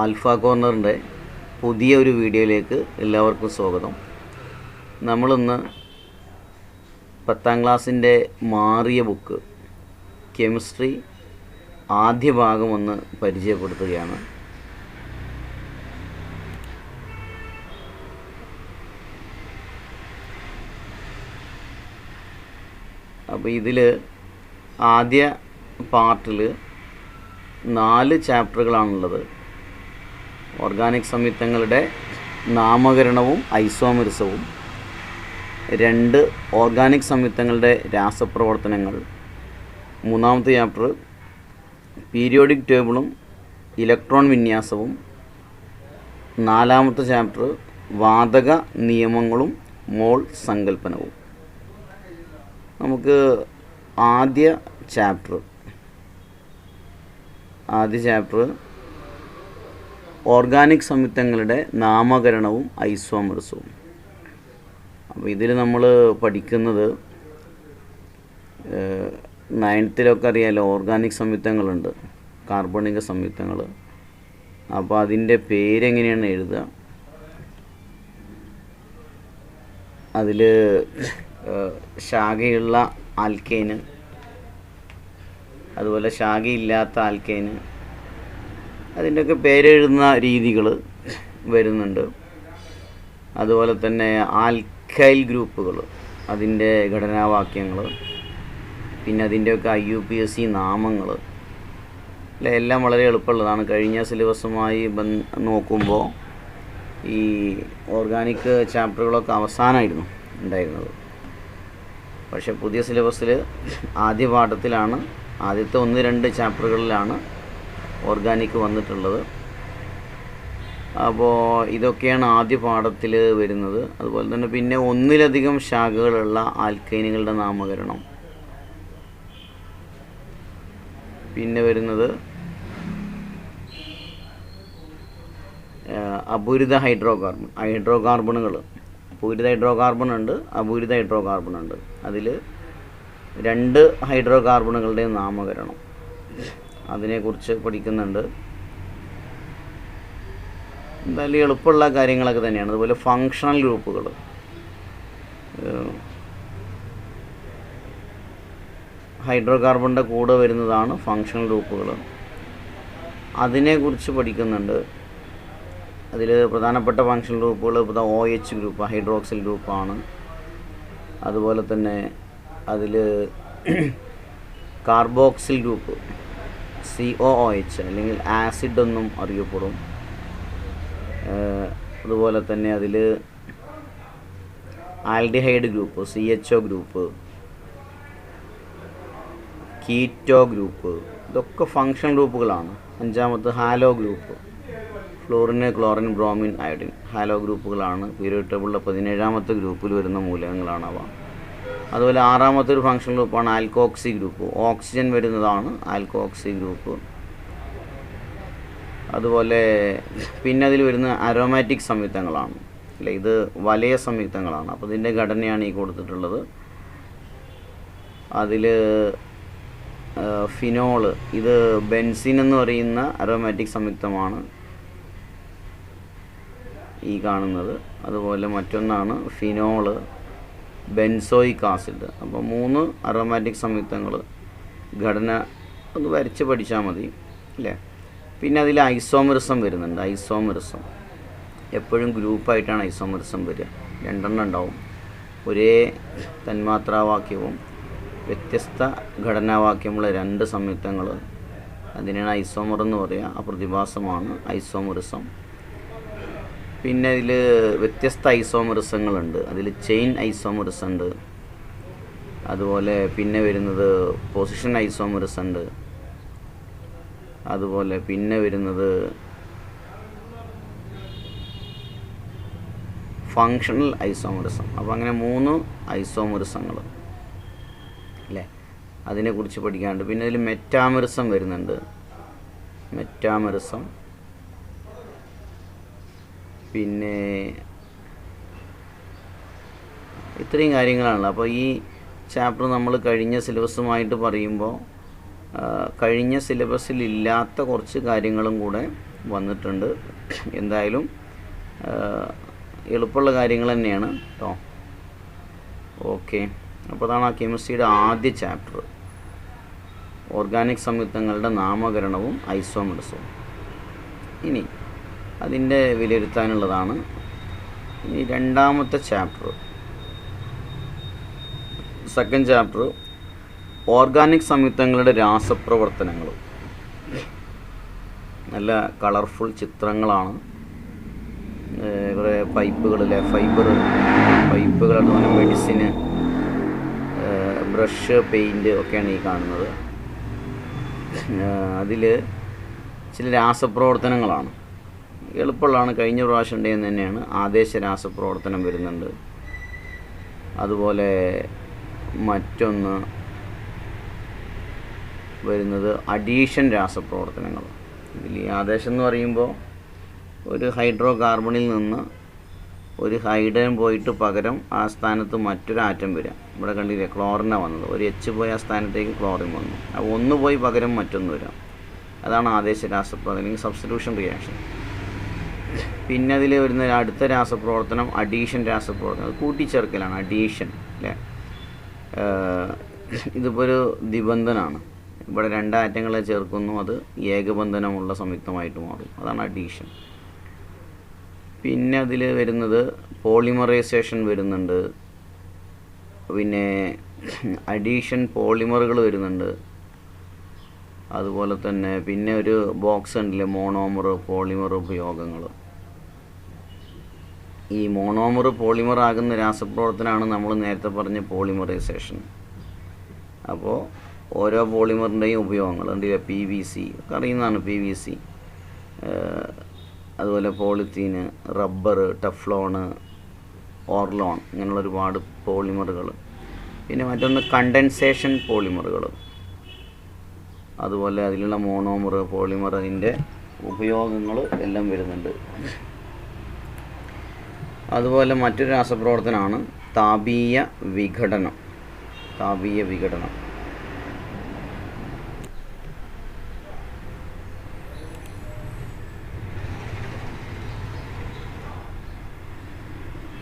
Alpha കോർണറിന്റെ പുതിയ ഒരു വീഡിയോയിലേക്ക് എല്ലാവർക്കും സ്വാഗതം. നമ്മളിന്ന് പത്താം ക്ലാസ്സിന്റെ മാറിയ ബുക്ക് കെമിസ്ട്രി ആദ്യ ഭാഗം ഒന്ന് പരിചയപ്പെടുത്തുകയാണ്. അപ്പോൾ ഇതിൽ ആദ്യ പാർട്ടിൽ നാല് ചാപ്റ്ററുകളാണുള്ളത്. ഓർഗാനിക് സംയുക്തങ്ങളുടെ നാമകരണവും ഐസോമെറിസവും രണ്ട് ഓർഗാനിക് സംയുക്തങ്ങളുടെ രാസപ്രവർത്തനങ്ങൾ മൂന്നാമത്തെ ചാപ്റ്റർ പീരിയോഡിക് ടേബിളും ഇലക്ട്രോൺ വിന്യാസവും നാലാമത്തെ ചാപ്റ്റർ വാതക നിയമങ്ങളും മോൾ സങ്കല്പനവും നമുക്ക് ആദ്യ ചാപ്റ്റർ ആദ്യ ചാപ്റ്റർ ഓർഗാനിക് സംയുക്തങ്ങളുടെ നാമകരണവും ഐസോമർസവും. അപ്പോൾ ഇതിൽ നമ്മൾ പഠിക്കുന്നത് നയൻത്തിലൊക്കെ അറിയാമല്ലോ ഓർഗാനിക് സംയുക്തങ്ങളുണ്ട് കാർബണിക സംയുക്തങ്ങൾ അപ്പോൾ അതിന്റെ പേരെങ്ങനെയാണ് എഴുതുക? അതിൽ ശാഖയുള്ള ആൽക്കേന് അതുപോലെ ശാഖയില്ലാത്ത ആൽക്കേന് അതിന്റെയൊക്കെ പേരെഴുതുന്ന രീതികൾ വരുന്നുണ്ട്. അതുപോലെ തന്നെ ആൽക്കൈൽ ഗ്രൂപ്പുകൾ അതിന്റെ ഘടനാവാക്യങ്ങൾ പിന്നെ അതിന്റെയൊക്കെ I U P S C നാമങ്ങൾ അല്ല എല്ലാം വളരെ എളുപ്പമുള്ളതാണ്. കഴിഞ്ഞ സിലബസുമായി നോക്കുമ്പോൾ ഈ ഓർഗാനിക് ചാപ്റ്ററുകളൊക്കെ അവസാനമായിരുന്നു ഉണ്ടായിരുന്നത്. പക്ഷേ പുതിയ സിലബസിൽ ആദ്യ പാഠത്തിലാണ് ആദ്യത്തെ ഒന്ന് രണ്ട് ചാപ്റ്ററുകളിലാണ് ഓർഗാനിക് വന്നിട്ടുള്ളത്. അപ്പോൾ ഇതൊക്കെയാണ് ആദ്യ പാഠത്തിൽ വരുന്നത്. അതുപോലെ തന്നെ പിന്നെ ഒന്നിലധികം ശാഖകളുള്ള ആൽക്കൈനുകളുടെ നാമകരണം. പിന്നെ വരുന്നത് അപൂരിത ഹൈഡ്രോ കാർബൺ ഹൈഡ്രോ കാർബണുകൾ പൂരിത ഹൈഡ്രോ കാർബൺ ഉണ്ട് അപൂരിത ഹൈഡ്രോ കാർബൺ ഉണ്ട്. അതിൽ രണ്ട് ഹൈഡ്രോ കാർബണുകളുടെ നാമകരണം. അതിനെക്കുറിച്ച് പഠിക്കുന്നുണ്ട്. എന്തായാലും എളുപ്പമുള്ള കാര്യങ്ങളൊക്കെ തന്നെയാണ്. അതുപോലെ ഫങ്ഷണൽ ഗ്രൂപ്പുകൾ ഹൈഡ്രോ കാർബണിന്റെ കൂടെ വരുന്നതാണ് ഫങ്ഷണൽ ഗ്രൂപ്പുകൾ അതിനെക്കുറിച്ച് പഠിക്കുന്നുണ്ട്. അതിൽ പ്രധാനപ്പെട്ട ഫങ്ഷണൽ ഗ്രൂപ്പുകൾ ഇപ്പോൾ ഒ എച്ച് ഗ്രൂപ്പ് ഹൈഡ്രോക്സിൽ ഗ്രൂപ്പാണ് അതുപോലെ തന്നെ അതിൽ carboxyl group C O O H അല്ലെങ്കിൽ ആസിഡ് എന്നും അറിയപ്പെടും. അതുപോലെ തന്നെ അതിൽ aldehyde group C H O group keto group ഇതൊക്കെ ഫങ്ഷൻ ഗ്രൂപ്പുകളാണ്. അഞ്ചാമത്തെ halo group fluorine chlorine bromine iodine. Halo ഗ്രൂപ്പുകളാണ്. Period ടേബിളിലെ പതിനേഴാമത്തെ ഗ്രൂപ്പിൽ വരുന്ന മൂലകങ്ങളാണ് അവ. അതുപോലെ ആറാമത്തെ ഒരു ഫങ്ഷൻ ഗ്രൂപ്പാണ് ആൽക്കോക്സി ഗ്രൂപ്പ് ഓക്സിജൻ വരുന്നതാണ് ആൽക്കോക്സി ഗ്രൂപ്പ് അതുപോലെ പിന്നെ അതിൽ വരുന്ന അരോമാറ്റിക് സംയുക്തങ്ങളാണ്. അല്ലെ ഇത് വലയ സംയുക്തങ്ങളാണ്. അപ്പോൾ ഇതിന്റെ ഘടനയാണ് ഈ കൊടുത്തിട്ടുള്ളത്. അതിൽ ഫിനോൾ ഇത് ബെൻസിൻ എന്ന് പറയുന്ന അരോമാറ്റിക് സംയുക്തമാണ് ഈ കാണുന്നത്. അതുപോലെ മറ്റൊന്നാണ് ഫിനോൾ. ബെൻസോയിക് ആസിഡ് അപ്പോൾ മൂന്ന് അറോമാറ്റിക് സംയുക്തങ്ങൾ ഘടന ഒന്ന് വരച്ച് പഠിച്ചാൽ മതി അല്ലേ? പിന്നെ അതിൽ ഐസോമറിസം വരുന്നുണ്ട് ഐസോമറിസം. എപ്പോഴും ഗ്രൂപ്പായിട്ടാണ് ഐസോമറിസം വരിക. രണ്ടെണ്ണം ഉണ്ടാവും. ഒരേ തന്മാത്രാവാക്യവും വ്യത്യസ്ത ഘടനാവാക്യമുള്ള രണ്ട് സംയുക്തങ്ങൾ അതിനാണ് ഐസോമർ എന്ന് പറയുക. ആ പ്രതിഭാസമാണ് ഐസോമറിസം. പിന്നെ ഇതിൽ വ്യത്യസ്ത ഐസോമറിസങ്ങളുണ്ട്. അതിൽ ചെയിൻ ഐസോമറിസ് ഉണ്ട് അതുപോലെ പിന്നെ വരുന്നത് പൊസിഷൻ ഐസോമറിസ് ഉണ്ട് അതുപോലെ പിന്നെ വരുന്നത് ഫങ്ഷണൽ ഐസോമറിസം. അപ്പോൾ അങ്ങനെ മൂന്ന് ഐസോമറിസങ്ങൾ അല്ലേ? അതിനെക്കുറിച്ച് പഠിക്കാനുണ്ട് പിന്നെ ഇതിൽ മെറ്റാമറിസം വരുന്നുണ്ട്. മെറ്റാമറിസം പിന്നെ ഇത്രയും കാര്യങ്ങളാണ് അപ്പോൾ ഈ ചാപ്റ്റർ നമ്മൾ കഴിഞ്ഞ സിലബസുമായിട്ട് പറയുമ്പോൾ കഴിഞ്ഞ സിലബസിൽ ഇല്ലാത്ത കുറച്ച് കാര്യങ്ങളും കൂടെ വന്നിട്ടുണ്ട്. എന്തായാലും എളുപ്പമുള്ള കാര്യങ്ങൾ തന്നെയാണ് കേട്ടോ ഓക്കെ. അപ്പോൾ അതാണ് ആ കെമിസ്ട്രിയുടെ ആദ്യ ചാപ്റ്റർ ഓർഗാനിക് സംയുക്തങ്ങളുടെ നാമകരണവും ഐസോമെഡസും അതിന്റെ വിലയിരുത്താനുള്ളതാണ് ഇനി രണ്ടാമത്തെ ചാപ്റ്റർ സെക്കൻഡ് ചാപ്റ്റർ ഓർഗാനിക് സംയുക്തങ്ങളുടെ രാസപ്രവർത്തനങ്ങൾ നല്ല കളർഫുൾ ചിത്രങ്ങളാണ്. കുറേ പൈപ്പുകളിലെ ഫൈബർ പൈപ്പുകൾ അതുപോലെ മെഡിസിന് ബ്രഷ് പെയിന്റ് ഒക്കെയാണ് ഈ കാണുന്നത്. അതിൽ ചില രാസപ്രവർത്തനങ്ങളാണ്. എളുപ്പമുള്ളതാണ്. കഴിഞ്ഞ പ്രാവശ്യം ഉണ്ടായെന്ന് തന്നെയാണ്. ആദേശ രാസപ്രവർത്തനം വരുന്നുണ്ട്. അതുപോലെ മറ്റൊന്ന് വരുന്നത് അഡീഷൻ രാസപ്രവർത്തനങ്ങൾ. ഇതിൽ ഈ ആദേശം എന്ന് പറയുമ്പോൾ ഒരു ഹൈഡ്രോ കാർബണിൽ നിന്ന് ഒരു ഹൈഡ്രജൻ പോയിട്ട് പകരം ആ സ്ഥാനത്ത് മറ്റൊരു ആറ്റം വരാം ഇവിടെ കണ്ടില്ലേ ക്ലോറിനാണ് വന്നത്. ഒരു എച്ച് പോയി ആ സ്ഥാനത്തേക്ക് ക്ലോറിൻ വന്നു. അപ്പോൾ ഒന്ന് പോയി പകരം മറ്റൊന്ന് വരാം അതാണ് ആദേശ രാസപ്രവർത്തനം അല്ലെങ്കിൽ സബ്സ്റ്റിറ്റ്യൂഷൻ റിയാക്ഷൻ പിന്നെ അതിൽ വരുന്ന അടുത്ത രാസപ്രവർത്തനം അഡീഷൻ രാസപ്രവർത്തനം. അത് കൂട്ടിച്ചേർക്കലാണ് അഡീഷൻ അല്ലേ? ഇതിപ്പോൾ ഒരു ദിബന്ധനാണ് ഇവിടെ രണ്ട് ആറ്റങ്ങളെ ചേർക്കുന്നു അത് ഏകബന്ധനമുള്ള സംയുക്തമായിട്ട് മാറും. അതാണ് അഡീഷൻ. പിന്നെ അതിൽ വരുന്നത് പോളിമറൈസേഷൻ വരുന്നുണ്ട്. പിന്നെ അഡീഷൻ പോളിമറുകൾ വരുന്നുണ്ട്. അതുപോലെ തന്നെ പിന്നെ ഒരു ബോക്സ് ഉണ്ടല്ലേ മോണോമർ പോളിമർ ഉപയോഗങ്ങൾ ഈ മോണോമർ പോളിമർ ആകുന്ന രാസപ്രവർത്തനമാണ് നമ്മൾ നേരത്തെ പറഞ്ഞ പോളിമറൈസേഷൻ അപ്പോൾ ഓരോ പോളിമറിന്റെയും ഉപയോഗങ്ങൾ ഉണ്ട് പി വി സി ഒക്കെ അറിയുന്നതാണ് പി വി സി അതുപോലെ പോളിത്തീന് റബ്ബർ ടെഫ്ലോണ് ഓർലോൺ ഇങ്ങനെയുള്ള ഒരുപാട് പോളിമറുകൾ പിന്നെ മറ്റൊന്ന് കണ്ടൻസേഷൻ പോളിമറുകൾ അതുപോലെ അതിലുള്ള മോണോമർ പോളിമർ അതിന്റെ ഉപയോഗങ്ങൾ എല്ലാം വരുന്നുണ്ട്. അതുപോലെ മറ്റൊരു രാസപ്രവർത്തനമാണ് താപീയ വിഘടനം. താപീയ വിഘടനം.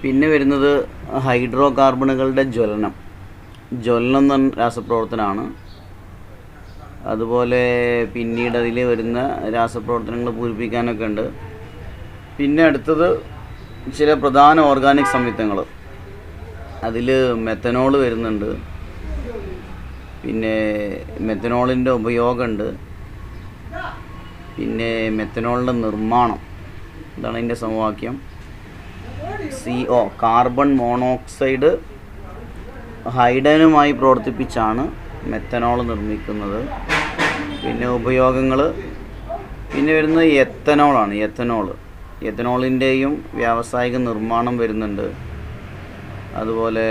പിന്നെ വരുന്നത് ഹൈഡ്രോ കാർബണുകളുടെ ജ്വലനം. ജ്വലനം എന്ന രാസപ്രവർത്തനമാണ്. അതുപോലെ പിന്നീട് അതിൽ വരുന്ന രാസപ്രവർത്തനങ്ങൾ പൂരിപ്പിക്കാനൊക്കെ ഉണ്ട്. പിന്നെ അടുത്തത് ചില പ്രധാന ഓർഗാനിക് സംയുക്തങ്ങൾ. അതിൽ മെത്തനോൾ വരുന്നുണ്ട്. പിന്നെ മെത്തനോളിന്റെ ഉപയോഗമുണ്ട്. പിന്നെ മെത്തനോളിന്റെ നിർമ്മാണം. ഇതാണ് അതിന്റെ സമവാക്യം. സി ഒ കാർബൺ മോണോക്സൈഡ് ഹൈഡനുമായി പ്രവർത്തിപ്പിച്ചാണ് മെത്തനോൾ നിർമ്മിക്കുന്നത്. പിന്നെ ഉപയോഗങ്ങൾ പിന്നെ വരുന്നത് എത്തനോളാണ് എത്തനോൾ എത്തനോളിന്റെയും വ്യാവസായിക നിർമ്മാണം വരുന്നുണ്ട്. അതുപോലെ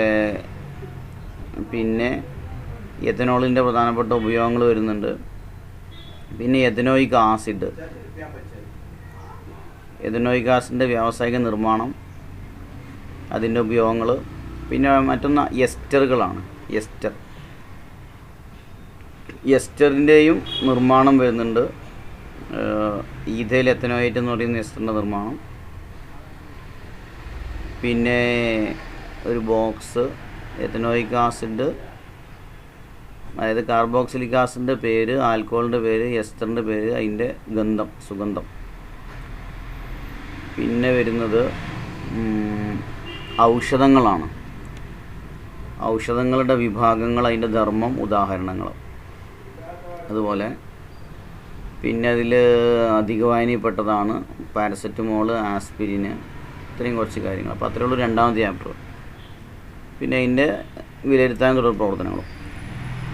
പിന്നെ എഥനോളിന്റെ പ്രധാനപ്പെട്ട ഉപയോഗങ്ങൾ വരുന്നുണ്ട്. പിന്നെ എഥനോയിക് ആസിഡ്. എഥനോയിക് ആസിഡിന്റെ വ്യാവസായിക നിർമ്മാണം അതിന്റെ ഉപയോഗങ്ങൾ പിന്നെ മറ്റൊന്ന് എസ്റ്ററുകളാണ്. എസ്റ്റർ. എസ്റ്ററിന്റെയും നിർമ്മാണം വരുന്നുണ്ട്. ഈഥയിൽ എത്തനോയിറ്റ് എന്ന് പറയുന്ന എസ്റ്ററിന്റെ നിർമ്മാണം. പിന്നെ ഒരു ബോക്സ് എത്തനോയിക് ആസിഡ് അതായത് കാർബോക്സിലിക് ആസിഡിന്റെ പേര് ആൽക്കോളിന്റെ പേര് എസ്റ്ററിന്റെ പേര് അതിന്റെ ഗന്ധം സുഗന്ധം. പിന്നെ വരുന്നത് ഔഷധങ്ങളാണ്. ഔഷധങ്ങളുടെ വിഭാഗങ്ങൾ അതിന്റെ ധർമ്മം ഉദാഹരണങ്ങൾ. അതുപോലെ പിന്നെ അതിൽ അധിക വായനയിൽപ്പെട്ടതാണ് പാരസെറ്റമോൾ ആസ്പിരിന് ഇത്രയും കുറച്ച് കാര്യങ്ങൾ. അപ്പോൾ അത്രയേ ഉള്ളൂ രണ്ടാമത്തെ ചാപ്റ്റർ പിന്നെ അതിന്റെ വിലയിരുത്താൻ തുടർ പ്രവർത്തനങ്ങളും.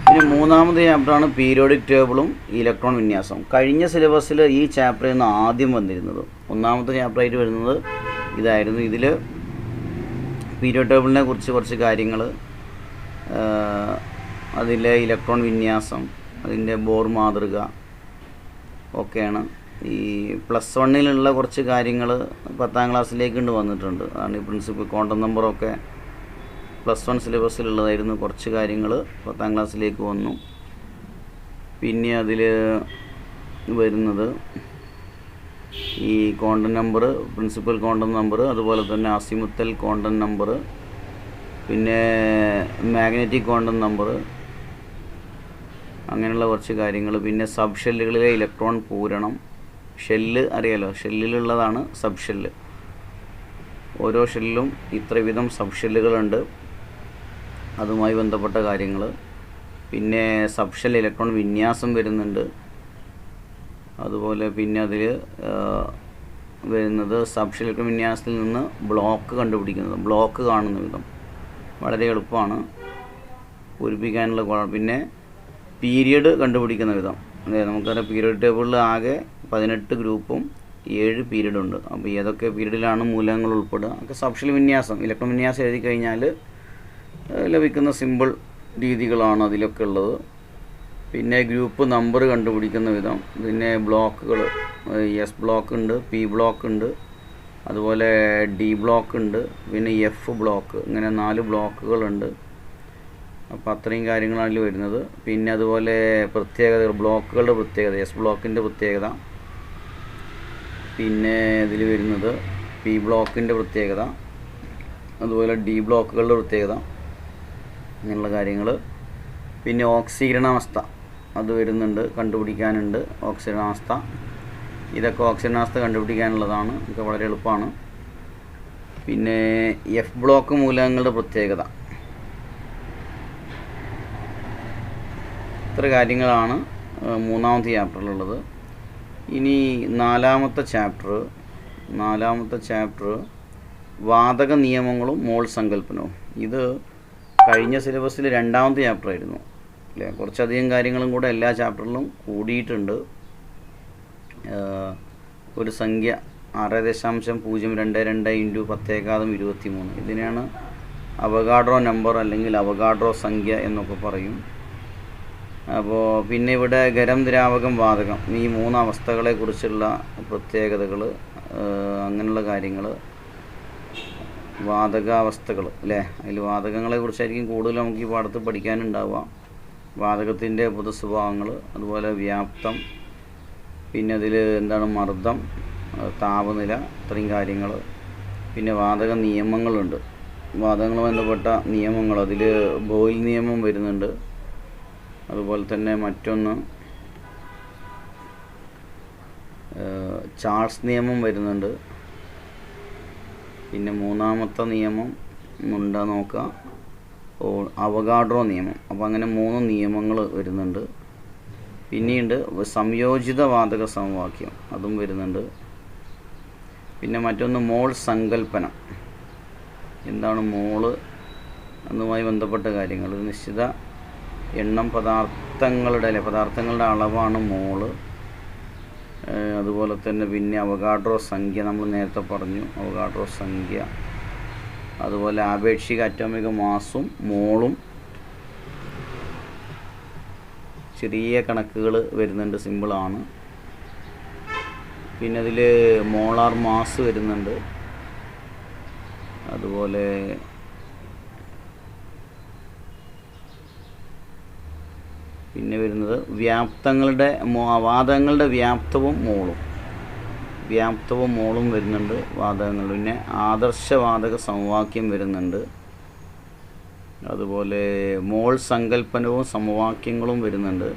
പിന്നെ മൂന്നാമത്തെ ചാപ്റ്ററാണ് പീരിയോഡിക് ടേബിളും ഇലക്ട്രോൺ വിന്യാസവും. കഴിഞ്ഞ സിലബസിൽ ഈ ചാപ്റ്ററിൽ നിന്ന് ആദ്യം വന്നിരുന്നത്. ഒന്നാമത്തെ ചാപ്റ്ററായിട്ട് വരുന്നത് ഇതായിരുന്നു. ഇതിൽ പീരിയോഡ് ടേബിളിനെ കുറിച്ച് കുറച്ച് കാര്യങ്ങൾ അതിലെ ഇലക്ട്രോൺ വിന്യാസം അതിന്റെ ബോർ മാതൃക ഒക്കെയാണ്. ഈ പ്ലസ് വണ്ണിലുള്ള കുറച്ച് കാര്യങ്ങൾ പത്താം ക്ലാസ്സിലേക്ക് കൊണ്ട് വന്നിട്ടുണ്ട്. അതാണ് ഈ പ്രിൻസിപ്പൽ ക്വാണ്ടം നമ്പറൊക്കെ പ്ലസ് വൺ സിലബസിലുള്ളതായിരുന്നു കുറച്ച് കാര്യങ്ങൾ പത്താം ക്ലാസ്സിലേക്ക് വന്നു. പിന്നെ അതിൽ വരുന്നത് ഈ quantum number principal quantum number അതുപോലെ തന്നെ അസിമുത്തൽ കോണ്ടൻ നമ്പർ പിന്നെ മാഗ്നറ്റിക് കോണ്ടൻ നമ്പർ അങ്ങനെയുള്ള കുറച്ച് കാര്യങ്ങൾ. പിന്നെ സബ് ഷെല്ലുകളിലെ ഇലക്ട്രോൺ പൂരണം. ഷെല്ല് അറിയാലോ? ഷെല്ലിലുള്ളതാണ് സബ് ഷെല്ല് ഓരോ ഷെല്ലിലും ഇത്ര വിധം സബ് ഷെല്ലുകളുണ്ട് അതുമായി ബന്ധപ്പെട്ട കാര്യങ്ങൾ. പിന്നെ സബ് ഷെൽ ഇലക്ട്രോൺ വിന്യാസം വരുന്നുണ്ട്. അതുപോലെ പിന്നെ അതിൽ വരുന്നത് സബ് ഷെൽ ഇലക്ട്രോൺ വിന്യാസത്തിൽ നിന്ന് ബ്ലോക്ക് കണ്ടുപിടിക്കുന്നത്. ബ്ലോക്ക് കാണുന്ന വിധം. വളരെ എളുപ്പമാണ്. പൂരിപ്പിക്കാനുള്ള പിന്നെ പീരിയഡ് കണ്ടുപിടിക്കുന്ന വിധം. അതെ നമുക്കറിയാം പീരിയഡ് ടേബിളിൽ ആകെ പതിനെട്ട് ഗ്രൂപ്പും ഏഴ് പീരീഡ് ഉണ്ട്. അപ്പോൾ ഏതൊക്കെ പീരീഡിലാണ് മൂലകങ്ങൾ ഉൾപ്പെടുക? ഒക്കെ സബ്ഷൽ വിന്യാസം ഇലക്ട്രോൺ വിന്യാസം എഴുതി കഴിഞ്ഞാൽ ലഭിക്കുന്ന സിമ്പിൾ രീതികളാണ് അതിലൊക്കെ ഉള്ളത്. പിന്നെ ഗ്രൂപ്പ് നമ്പർ കണ്ടുപിടിക്കുന്ന വിധം പിന്നെ ബ്ലോക്കുകൾ എസ് ബ്ലോക്ക് ഉണ്ട് പി ബ്ലോക്ക് ഉണ്ട് അതുപോലെ ഡി ബ്ലോക്ക് ഉണ്ട് പിന്നെ എഫ് ബ്ലോക്ക് ഇങ്ങനെ നാല് ബ്ലോക്കുകളുണ്ട് അപ്പോൾ അത്രയും കാര്യങ്ങളാണ് ഇതിൽ വരുന്നത്. പിന്നെ അതുപോലെ പ്രത്യേകതകൾ ബ്ലോക്കുകളുടെ പ്രത്യേകത എസ് ബ്ലോക്കിന്റെ പ്രത്യേകത. പിന്നെ ഇതിൽ വരുന്നത് പി ബ്ലോക്കിന്റെ പ്രത്യേകത. അതുപോലെ ഡി ബ്ലോക്കുകളുടെ പ്രത്യേകത. ഇങ്ങനെയുള്ള കാര്യങ്ങൾ പിന്നെ ഓക്സിജനാവസ്ഥ അത് വരുന്നുണ്ട് കണ്ടുപിടിക്കാനുണ്ട് ഓക്സിജനാവസ്ഥ ഇതൊക്കെ ഓക്സിജനാവസ്ഥ കണ്ടുപിടിക്കാനുള്ളതാണ്. ഇതൊക്കെ വളരെ എളുപ്പമാണ്. പിന്നെ എഫ് ബ്ലോക്ക് മൂലകങ്ങളുടെ പ്രത്യേകത. ഇത്ര കാര്യങ്ങളാണ് മൂന്നാമത്തെ ചാപ്റ്ററിലുള്ളത്. ഇനി നാലാമത്തെ ചാപ്റ്റർ നാലാമത്തെ ചാപ്റ്റർ വാതക നിയമങ്ങളും മോൾ സങ്കല്പനവും. ഇത് കഴിഞ്ഞ സിലബസിൽ രണ്ടാമത്തെ ചാപ്റ്റർ ആയിരുന്നു അല്ലേ? കുറച്ചധികം കാര്യങ്ങളും കൂടെ എല്ലാ ചാപ്റ്ററിലും കൂടിയിട്ടുണ്ട്. ഒരു സംഖ്യ ആറ് ദശാംശം പൂജ്യം രണ്ട് രണ്ട് ഇന്റു പത്തേകാതം ഇരുപത്തി മൂന്ന് ഇതിനെയാണ് അവഗാഡ്രോ നമ്പർ അല്ലെങ്കിൽ അവഗാഡ്രോ സംഖ്യ എന്നൊക്കെ പറയും. അപ്പോൾ പിന്നെ ഇവിടെ ഗരം ദ്രാവകം വാതകം. ഈ മൂന്ന് അവസ്ഥകളെ കുറിച്ചുള്ള പ്രത്യേകതകൾ അങ്ങനെയുള്ള കാര്യങ്ങൾ വാതകാവസ്ഥകൾ അല്ലേ? അതിൽ വാതകങ്ങളെ കുറിച്ചായിരിക്കും കൂടുതൽ നമുക്ക് ഈ പാഠത്ത് പഠിക്കാനുണ്ടാവുക. വാതകത്തിന്റെ പൊതു സ്വഭാവങ്ങൾ അതുപോലെ വ്യാപ്തം പിന്നെ അതിൽ എന്താണ് മർദ്ദം താപനില ഇത്രയും കാര്യങ്ങൾ പിന്നെ വാതക നിയമങ്ങളുണ്ട്. വാതകങ്ങളുമായി ബന്ധപ്പെട്ട നിയമങ്ങൾ അതിൽ ബോയിൽ നിയമം വരുന്നുണ്ട്. അതുപോലെ തന്നെ മറ്റൊന്ന് ചാൾസ് നിയമം വരുന്നുണ്ട്. പിന്നെ മൂന്നാമത്തെ നിയമം ഉണ്ടോ നോക്കുക അവഗാഡ്രോ നിയമം. അപ്പോൾ അങ്ങനെ മൂന്ന് നിയമങ്ങൾ വരുന്നുണ്ട്. പിന്നീട് സംയോജിത വാതക സമവാക്യം അതും വരുന്നുണ്ട്. പിന്നെ മറ്റൊന്ന് മോൾ സങ്കല്പനം എന്താണ് മോൾ എന്നുമായി ബന്ധപ്പെട്ട കാര്യങ്ങൾ? നിശ്ചിത എണ്ണം പദാർത്ഥങ്ങളുടെ അല്ലെ? പദാർത്ഥങ്ങളുടെ അളവാണ് മോൾ. അതുപോലെ തന്നെ പിന്നെ അവഗാഡ്രോ സംഖ്യ നമ്മൾ നേരത്തെ പറഞ്ഞു. അവഗാഡ്രോ സംഖ്യ. അതുപോലെ ആപേക്ഷിക അറ്റോമിക മാസും മോളും. ചെറിയ കണക്കുകൾ വരുന്നുണ്ട് സിമ്പിളാണ് പിന്നെ അതിൽ മോളാർ മാസ് വരുന്നുണ്ട്. അതുപോലെ പിന്നെ വരുന്നത് വ്യാപ്തങ്ങളുടെ വാദങ്ങളുടെ വ്യാപ്തവും മോളും. വ്യാപ്തവും മോളും വരുന്നുണ്ട് വാതകങ്ങൾ പിന്നെ ആദർശവാതക സമവാക്യം വരുന്നുണ്ട്. അതുപോലെ മോൾ സങ്കല്പനവും സമവാക്യങ്ങളും വരുന്നുണ്ട്.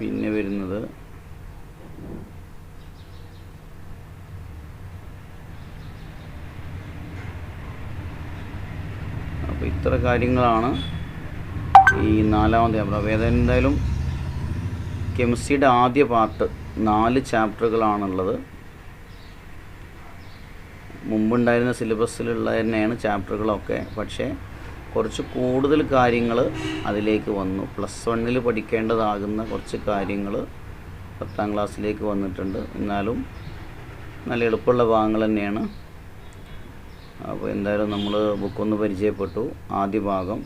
പിന്നെ വരുന്നത് അപ്പോൾ ഇത്ര കാര്യങ്ങളാണ്. ഈ നാലാമത്തെ ചാപ്റ്റർ വേദം എന്തായാലും കെമിസ്ട്രിയുടെ ആദ്യ പാർട്ട് നാല് ചാപ്റ്ററുകളാണുള്ളത് മുമ്പുണ്ടായിരുന്ന സിലബസിലുള്ള തന്നെയാണ് ചാപ്റ്ററുകളൊക്കെ പക്ഷേ കുറച്ച് കൂടുതൽ കാര്യങ്ങൾ അതിലേക്ക് വന്നു. പ്ലസ് വണ്ണിൽ പഠിക്കേണ്ടതാകുന്ന കുറച്ച് കാര്യങ്ങൾ പത്താം ക്ലാസ്സിലേക്ക് വന്നിട്ടുണ്ട്. എന്നാലും നല്ല എളുപ്പമുള്ള ഭാഗങ്ങൾ തന്നെയാണ്. അപ്പോൾ എന്തായാലും നമ്മൾ ബുക്കൊന്ന് പരിചയപ്പെട്ടു. ആദ്യ ഭാഗം.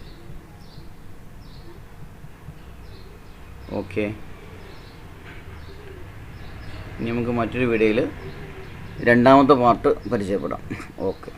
ഓക്കെ. ഇനി നമുക്ക് മറ്റൊരു വീഡിയോയിൽ രണ്ടാമത്തെ പാർട്ട് പരിചയപ്പെടാം. ഓക്കെ.